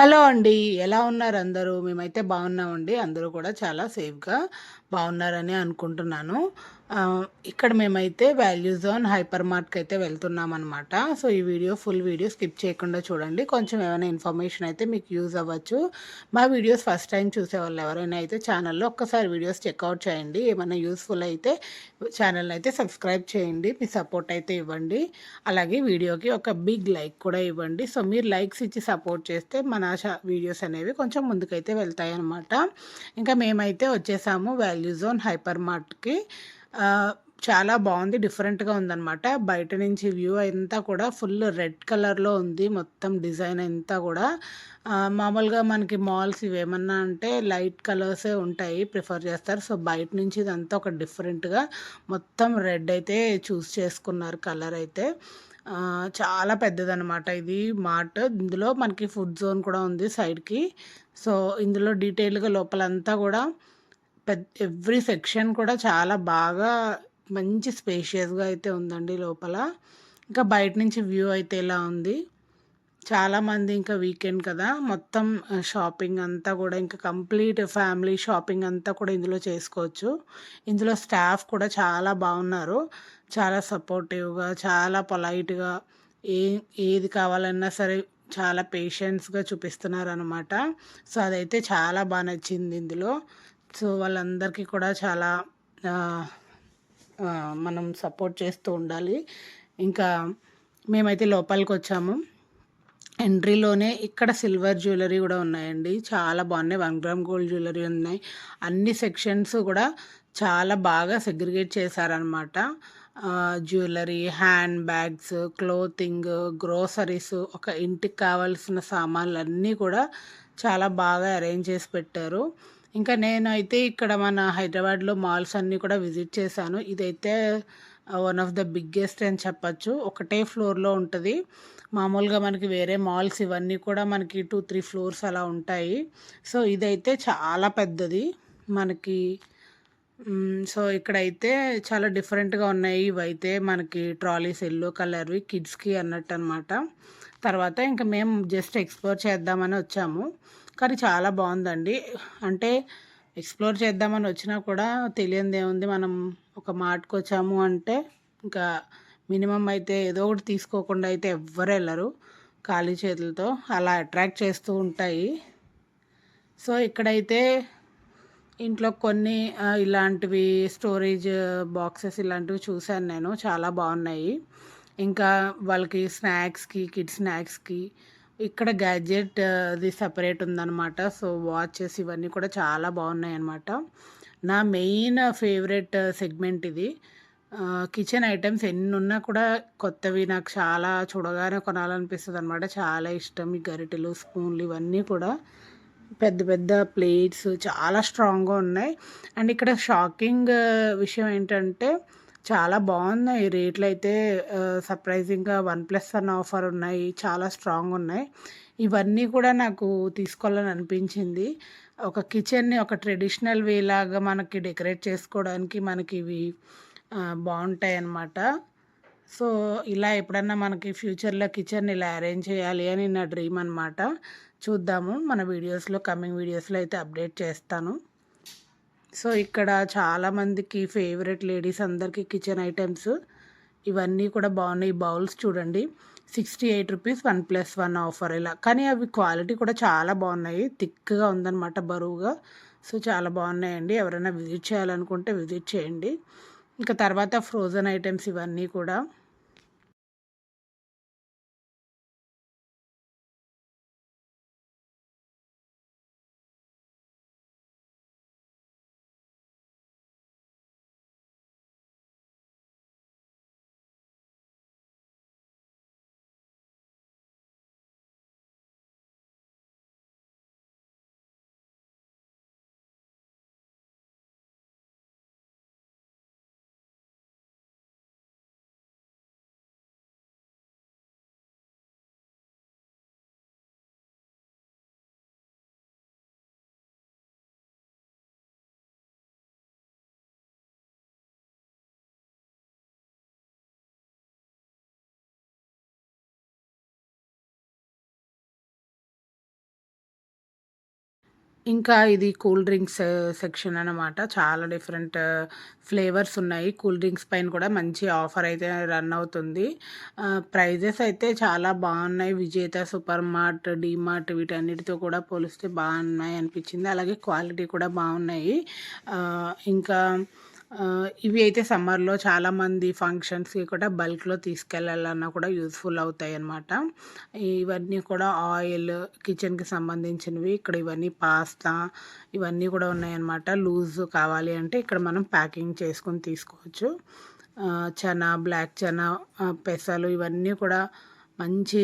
Hello అండి. ఎలా ఉన్నారు అందరూ? మేమైతే బాగున్నామండి. అందరూ కూడా చాలా సేఫ్‌గా బాగున్నారని అనుకుంటున్నాను. ఇక్కడ మేమైతే వాల్యూ జోన్ హైపర్ మార్ట్కి అయితే వెళ్తున్నాం అనమాట సో, ఈ వీడియో ఫుల్ వీడియో స్కిప్ చేయకుండా చూడండి. కొంచెం ఏమైనా ఇన్ఫర్మేషన్ అయితే మీకు యూజ్ అవ్వచ్చు. మా వీడియోస్ ఫస్ట్ టైమ్ చూసేవాళ్ళు ఎవరైనా అయితే ఛానల్‌లో ఒక్కసారి వీడియోస్ చెక్అవుట్ చేయండి. ఏమైనా యూస్ఫుల్ అయితే ఛానల్‌ని అయితే సబ్స్క్రైబ్ చేయండి. మీ సపోర్ట్ అయితే ఇవ్వండి. అలాగే వీడియోకి ఒక బిగ్ లైక్ కూడా ఇవ్వండి. సో, మీరు లైక్స్ ఇచ్చి సపోర్ట్ చేస్తే మన వీడియోస్ అనేవి కొంచెం ముందుకైతే వెళ్తాయి అనమాట ఇంకా మేమైతే వచ్చేసాము వాల్యూ జోన్ హైపర్ మార్ట్‌కి. చాలా బాగుంది. డిఫరెంట్‌గా ఉందన్నమాట బయట నుంచి వ్యూ అంతా కూడా ఫుల్ రెడ్ కలర్‌లో ఉంది. మొత్తం డిజైన్ అంతా కూడా. మామూలుగా మనకి మాల్స్ ఇవేమన్నా అంటే లైట్ కలర్సే ఉంటాయి. ప్రిఫర్ చేస్తారు. సో, బయట నుంచి ఇదంతా ఒక డిఫరెంట్‌గా మొత్తం రెడ్ అయితే చూస్ చేసుకున్నారు కలర్ అయితే. చాలా పెద్దదనమాట ఇది మార్ట్. ఇందులో మనకి ఫుడ్ జోన్ కూడా ఉంది సైడ్‌కి. సో, ఇందులో డీటెయిల్‌గా లోపలంతా కూడా పెద్ద ఎవ్రీ సెక్షన్ కూడా చాలా బాగా మంచి స్పేషియస్‌గా అయితే ఉందండి లోపల. ఇంకా బయట నుంచి వ్యూ అయితే ఇలా ఉంది. చాలామంది ఇంకా వీకెండ్ కదా! మొత్తం షాపింగ్ అంతా కూడా ఇంకా కంప్లీట్ ఫ్యామిలీ షాపింగ్ అంతా కూడా ఇందులో చేసుకోవచ్చు. ఇందులో స్టాఫ్ కూడా చాలా బాగున్నారు. చాలా సపోర్టివ్‌గా, చాలా పొలైట్‌గా ఏ ఏది కావాలన్నా సరే చాలా పేషెన్స్‌గా చూపిస్తున్నారు అనమాట సో, అదైతే చాలా బాగా నచ్చింది ఇందులో. సో, వాళ్ళందరికీ కూడా చాలా మనం సపోర్ట్ చేస్తూ ఉండాలి. ఇంకా మేమైతే లోపలికొచ్చాము. ఎంట్రీలోనే ఇక్కడ సిల్వర్ జ్యువెలరీ కూడా ఉన్నాయండి. చాలా బాగున్నాయి. వన్ గ్రామ్ గోల్డ్ జ్యువెలరీ ఉన్నాయి. అన్ని సెక్షన్స్ కూడా చాలా బాగా సెగ్రిగేట్ చేశారనమాట. Jewellery, hand bags, clothing, groceries ఒక ఇంటికి కావాల్సిన సామాన్లు అన్నీ కూడా చాలా బాగా అరేంజ్ చేసి పెట్టారు. ఇంకా నేనైతే ఇక్కడ మన హైదరాబాద్‌లో మాల్స్ అన్నీ కూడా విజిట్ చేశాను. ఇదైతే వన్ ఆఫ్ ద బిగ్గెస్ట్ అని చెప్పచ్చు ఒకటే ఫ్లోర్‌లో ఉంటుంది మామూలుగా మనకి వేరే మాల్స్ ఇవన్నీ కూడా మనకి 2, 3 ఫ్లోర్స్ అలా ఉంటాయి. సో, ఇదైతే చాలా పెద్దది. మనకి సో, ఇక్కడైతే చాలా డిఫరెంట్‌గా ఉన్నాయి. ఇవైతే మనకి ట్రాలీస్ ఎల్లో కలర్‌వి కిడ్స్‌కి అన్నట్టు అనమాట తర్వాత ఇంకా మేము జస్ట్ ఎక్స్‌ప్లోర్ చేద్దామని వచ్చాము. కానీ చాలా బాగుందండి. అంటే ఎక్స్‌ప్లోర్ చేద్దామని వచ్చినా కూడా తెలియనిదేముంది. మనం ఒక మార్ట్‌కొచ్చాము అంటే ఇంకా మినిమమ్ అయితే ఏదో ఒకటి తీసుకోకుండా అయితే ఎవ్వరు వెళ్ళరు ఖాళీ చేతులతో. అలా అట్రాక్ట్ చేస్తూ ఉంటాయి. సో, ఇక్కడైతే ఇంట్లో కొన్ని ఇలాంటివి స్టోరేజ్ బాక్సెస్ ఇలాంటివి చూశాను నేను. చాలా బాగున్నాయి. ఇంకా వాళ్ళకి స్నాక్స్‌కి, కిడ్స్ స్నాక్స్‌కి ఇక్కడ గ్యాడ్జెట్ అది సపరేట్ ఉందన్నమాట సో, వాచెస్ ఇవన్నీ కూడా చాలా బాగున్నాయి అన్నమాట నా మెయిన్ ఫేవరెట్ సెగ్మెంట్ ఇది. కిచెన్ ఐటమ్స్ ఎన్ని ఉన్నా కూడా కొత్తవి నాకు చాలా చూడగానే కొనాలనిపిస్తుంది అనమాట చాలా ఇష్టం. ఈ గరిటెలు, స్పూన్లు ఇవన్నీ కూడా పెద్ద పెద్ద ప్లేట్స్ చాలా స్ట్రాంగ్‌గా ఉన్నాయి. అండ్ ఇక్కడ షాకింగ్ విషయం ఏంటంటే చాలా బాగున్నాయి రేట్లు అయితే సర్ప్రైజింగ్‌గా 1+1 ఆఫర్ ఉన్నాయి. చాలా స్ట్రాంగ్ ఉన్నాయి. ఇవన్నీ కూడా నాకు తీసుకోవాలని అనిపించింది. ఒక కిచెన్‌ని ఒక ట్రెడిషనల్ వే లాగా మనకి డెకరేట్ చేసుకోవడానికి మనకి ఇవి బాగుంటాయి అన్నమాట సో, ఇలా ఎప్పుడన్నా మనకి ఫ్యూచర్‌లో కిచెన్ ఇలా అరేంజ్ చేయాలి అని నా డ్రీమ్ అనమాట. చూద్దాము. మన వీడియోస్‌లో కమింగ్ వీడియోస్‌లో అయితే అప్డేట్ చేస్తాను. సో, ఇక్కడ చాలామందికి ఫేవరెట్ లేడీస్ అందరికీ కిచెన్ ఐటమ్స్ ఇవన్నీ కూడా బాగున్నాయి. బౌల్స్ చూడండి. Sixty eight rupees one plus one offer ఇలా. కానీ అవి క్వాలిటీ కూడా చాలా బాగున్నాయి. థిక్‌గా ఉందన్నమాట బరువుగా. సో, చాలా బాగున్నాయండి. ఎవరైనా విజిట్ చేయాలనుకుంటే విజిట్ చేయండి. ఇంకా తర్వాత ఫ్రోజన్ ఐటమ్స్ ఇవన్నీ కూడా. ఇంకా ఇది కూల్ డ్రింక్స్ సెక్షన్ అనమాట. చాలా డిఫరెంట్ ఫ్లేవర్స్ ఉన్నాయి. కూల్ డ్రింక్స్ పైన కూడా మంచి ఆఫర్ అయితే రన్ అవుతుంది. ప్రైజెస్ అయితే చాలా బాగున్నాయి. విజేత, సూపర్ మార్ట్, డీమార్ట్ వీటన్నిటితో కూడా పోలిస్తే బాగున్నాయి అనిపించింది. అలాగే క్వాలిటీ కూడా బాగున్నాయి. ఇంకా ఇవి అయితే సమ్మర్‌లో చాలామంది ఫంక్షన్స్‌కి కూడా బల్క్‌లో తీసుకెళ్ళాలన్నా కూడా యూస్ఫుల్ అవుతాయి అన్నమాట. ఇవన్నీ కూడా ఆయిల్, కిచెన్‌కి సంబంధించినవి. ఇక్కడ ఇవన్నీ పాస్తా ఇవన్నీ కూడా ఉన్నాయన్నమాట. లూజ్ కావాలి అంటే ఇక్కడ మనం ప్యాకింగ్ చేసుకొని తీసుకోవచ్చు. చనా, బ్లాక్ చనా, పెసలు ఇవన్నీ కూడా మంచి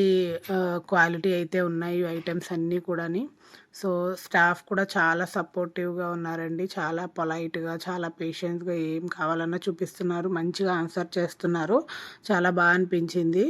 క్వాలిటీ అయితే ఉన్నాయి ఐటమ్స్ అన్నీ కూడాని. సో, స్టాఫ్ కూడా చాలా సపోర్టివ్‌గా ఉన్నారండి. చాలా పొలైట్‌గా, చాలా పేషెన్స్‌గా ఏం కావాలన్నా చూపిస్తున్నారు. మంచిగా ఆన్సర్ చేస్తున్నారు. చాలా బాగా అనిపించింది.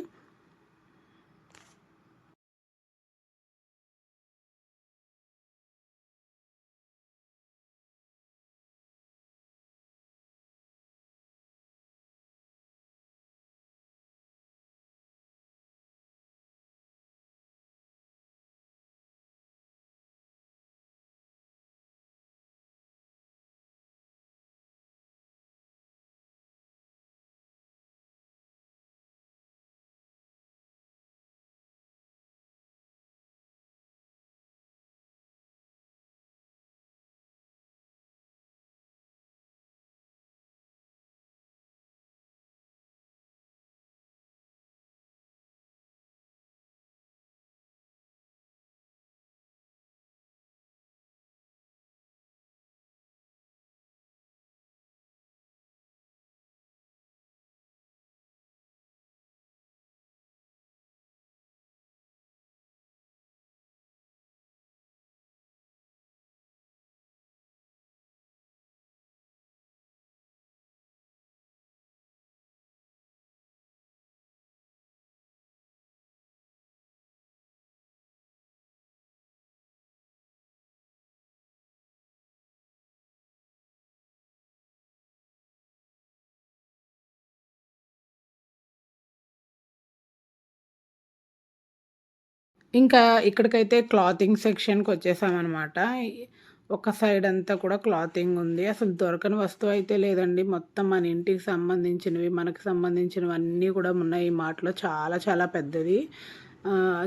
ఇంకా ఇక్కడికైతే క్లాతింగ్ సెక్షన్‌కి వచ్చేసామనమాట. ఒక సైడ్ అంతా కూడా క్లాతింగ్ ఉంది. అసలు దొరకని వస్తువు అయితే లేదండి. మొత్తం మన ఇంటికి సంబంధించినవి, మనకు సంబంధించినవన్నీ కూడా ఉన్నాయి ఈ మాటలో చాలా చాలా పెద్దది.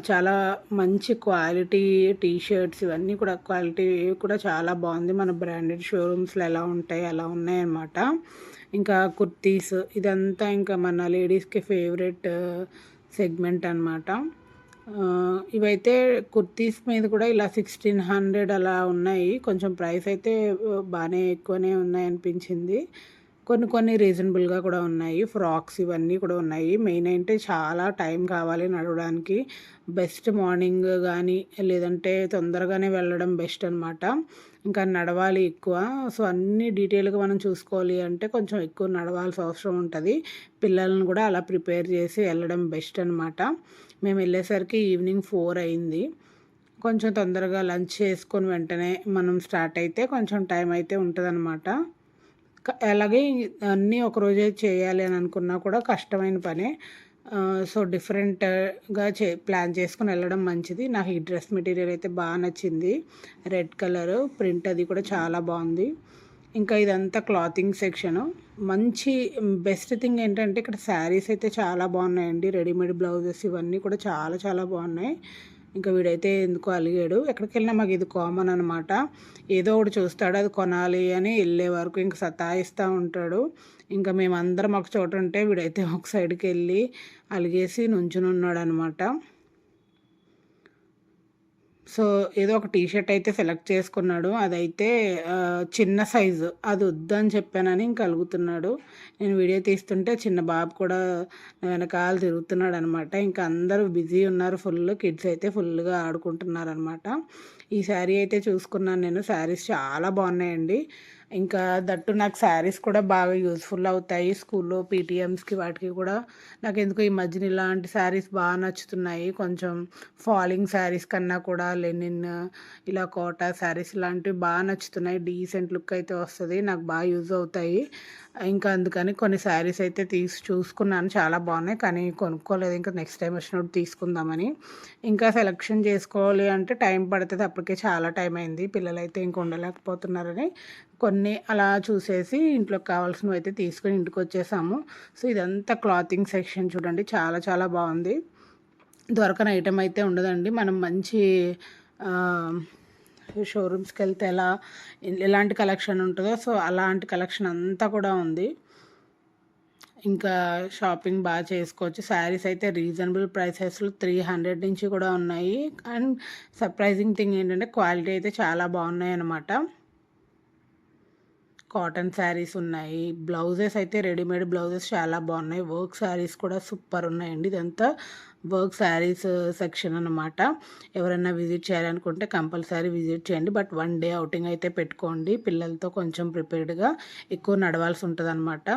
చాలా మంచి క్వాలిటీ టీ షర్ట్స్ ఇవన్నీ కూడా క్వాలిటీ కూడా చాలా బాగుంది. మన బ్రాండెడ్ షోరూమ్స్‌లో ఎలా ఉంటాయి అలా ఉన్నాయన్నమాట. ఇంకా కుర్తీస్ ఇదంతా ఇంకా మన లేడీస్‌కి ఫేవరెట్ సెగ్మెంట్ అనమాట. ఇవైతే కుర్తీస్ మీద కూడా ఇలా సిక్స్టీన్ హండ్రెడ్ అలా ఉన్నాయి. కొంచెం ప్రైస్ అయితే బాగానే ఎక్కువనే ఉన్నాయి అనిపించింది. కొన్ని కొన్ని రీజనబుల్గా కూడా ఉన్నాయి. ఫ్రాక్స్ ఇవన్నీ కూడా ఉన్నాయి. మెయిన్ అంటే చాలా టైం కావాలి నడవడానికి. బెస్ట్ మార్నింగ్ కానీ లేదంటే తొందరగానే వెళ్ళడం బెస్ట్ అనమాట ఇంకా నడవాలి ఎక్కువ. సో అన్ని డీటెయిల్గా మనం చూసుకోవాలి అంటే కొంచెం ఎక్కువ నడవాల్సిన అవసరం ఉంటుంది. పిల్లలను కూడా అలా ప్రిపేర్ చేసి వెళ్ళడం బెస్ట్ అనమాట మేము వెళ్ళేసరికి ఈవినింగ్ ఫోర్ అయింది. కొంచెం తొందరగా లంచ్ చేసుకొని వెంటనే మనం స్టార్ట్ అయితే కొంచెం టైం అయితే ఉంటుందన్నమాట. అలాగే అన్నీ ఒకరోజే చేయాలి అని అనుకున్నా కూడా కష్టమైన పనే. సో డిఫరెంట్గా చే ప్లాన్ చేసుకుని వెళ్ళడం మంచిది. నాకు ఈ డ్రెస్ మెటీరియల్ అయితే బాగా నచ్చింది. రెడ్ కలర్ ప్రింట్ అది కూడా చాలా బాగుంది. ఇంకా ఇదంతా క్లాతింగ్ సెక్షను. మంచి బెస్ట్ థింగ్ ఏంటంటే ఇక్కడ శారీస్ అయితే చాలా బాగున్నాయండి. రెడీమేడ్ బ్లౌజెస్ ఇవన్నీ కూడా చాలా చాలా బాగున్నాయి. ఇంకా వీడైతే ఎందుకో అలిగాడు. ఎక్కడికి వెళ్ళినా మాకు ఇది కామన్ అనమాట ఏదో ఒకటి చూస్తాడు అది కొనాలి అని వెళ్ళే వరకు ఇంక సతాయిస్తూ ఉంటాడు. ఇంకా మేమందరం ఒక చోట ఉంటే వీడైతే ఒక సైడ్కి వెళ్ళి అలిగేసి నుంచుని ఉన్నాడు అనమాట సో ఏదో ఒక టీ షర్ట్ అయితే సెలెక్ట్ చేసుకున్నాడు. అదైతే చిన్న సైజు. అది వద్దని చెప్పానని ఇంక అలుగుతున్నాడు. నేను వీడియో తీస్తుంటే చిన్న బాబు కూడా వెనకాల తిరుగుతున్నాడు అనమాట ఇంకా అందరూ బిజీ ఉన్నారు. ఫుల్ కిడ్స్ అయితే ఫుల్గా ఆడుకుంటున్నారు అనమాట ఈ శారీ అయితే చూసుకున్నాను నేను. శారీస్ చాలా బాగున్నాయండి. ఇంకా దట్టు నాకు శారీస్ కూడా బాగా యూజ్ఫుల్ అవుతాయి. స్కూల్లో పీటీఎమ్స్కి వాటికి కూడా నాకు ఎందుకో ఈ మధ్యన ఇలాంటి శారీస్ బాగా నచ్చుతున్నాయి. కొంచెం ఫాలింగ్ శారీస్ కన్నా కూడా లెనిన్ ఇలా కోటా శారీస్ ఇలాంటివి బాగా నచ్చుతున్నాయి. డీసెంట్ లుక్ అయితే వస్తుంది. నాకు బాగా యూజ్ అవుతాయి. ఇంకా అందుకని కొన్ని శారీస్ అయితే తీసి చూసుకున్నాను. చాలా బాగున్నాయి. కానీ కొనుక్కోలేదు. ఇంకా నెక్స్ట్ టైం వచ్చినప్పుడు తీసుకుందామని. ఇంకా సెలెక్షన్ చేసుకోవాలి అంటే టైం పడుతుంది. అప్పటికే చాలా టైం అయింది. పిల్లలు అయితే ఇంక ఉండలేకపోతున్నారని. కొన్ని అలా చూసేసి ఇంట్లోకి కావాల్సినవి అయితే తీసుకొని ఇంటికి వచ్చేసాము సో ఇదంతా క్లాతింగ్ సెక్షన్ చూడండి. చాలా చాలా బాగుంది. దొరకని ఐటెం అయితే ఉండదండి. మనం మంచి షోరూమ్స్కి వెళ్తే ఎలా ఎలాంటి కలెక్షన్ ఉంటుందో సో అలాంటి కలెక్షన్ అంతా కూడా ఉంది. ఇంకా షాపింగ్ బాగా చేసుకోవచ్చు. శారీస్ అయితే రీజనబుల్ ప్రైసెస్లో త్రీ హండ్రెడ్ నుంచి కూడా ఉన్నాయి. అండ్ సర్ప్రైజింగ్ థింగ్ ఏంటంటే క్వాలిటీ అయితే చాలా బాగున్నాయి అన్నమాట కాటన్ శారీస్ ఉన్నాయి. బ్లౌజెస్ అయితే రెడీమేడ్ బ్లౌజెస్ చాలా బాగున్నాయి. వర్క్ శారీస్ కూడా సూపర్ ఉన్నాయండి. ఇదంతా వర్క్ శారీస్ uh, సెక్షన్ అనమాట ఎవరైనా విజిట్ చేయాలనుకుంటే కంపల్సరీ విజిట్ చేయండి. బట్ వన్ డే అవుటింగ్ అయితే పెట్టుకోండి. పిల్లలతో కొంచెం ప్రిపేర్డ్గా ఎక్కువ నడవాల్సి ఉంటుంది అనమాట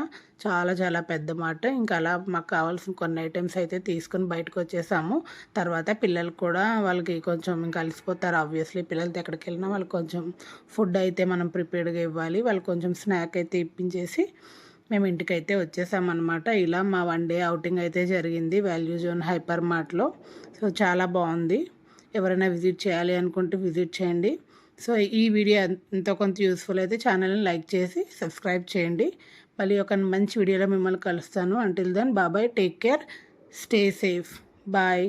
చాలా చాలా పెద్ద మాట. ఇంకా అలా మాకు కావాల్సిన కొన్ని ఐటమ్స్ అయితే తీసుకుని బయటకు వచ్చేసాము. తర్వాత పిల్లలు కూడా వాళ్ళకి కొంచెం ఇంకా అలసిపోతారు ఆబ్వియస్లీ పిల్లలతో ఎక్కడికి వెళ్ళినా వాళ్ళకి కొంచెం ఫుడ్ అయితే మనం ప్రిపేర్డ్గా ఇవ్వాలి. వాళ్ళు కొంచెం స్నాక్ అయితే ఇప్పించేసి మేము ఇంటికైతే వచ్చేసామన్నమాట. ఇలా మా వన్ డే అవుటింగ్ అయితే జరిగింది వాల్యూ జోన్ హైపర్ మార్ట్లో సో చాలా బాగుంది. ఎవరైనా విజిట్ చేయాలి అనుకుంటే విజిట్ చేయండి. సో ఈ వీడియో ఎంతో కొంత యూస్ఫుల్ అయితే ఛానల్ని లైక్ చేసి సబ్స్క్రైబ్ చేయండి. మళ్ళీ ఒక మంచి వీడియోలో మిమ్మల్ని కలుస్తాను. అంటిల్ దెన్ బాబాయ్ take care stay safe bye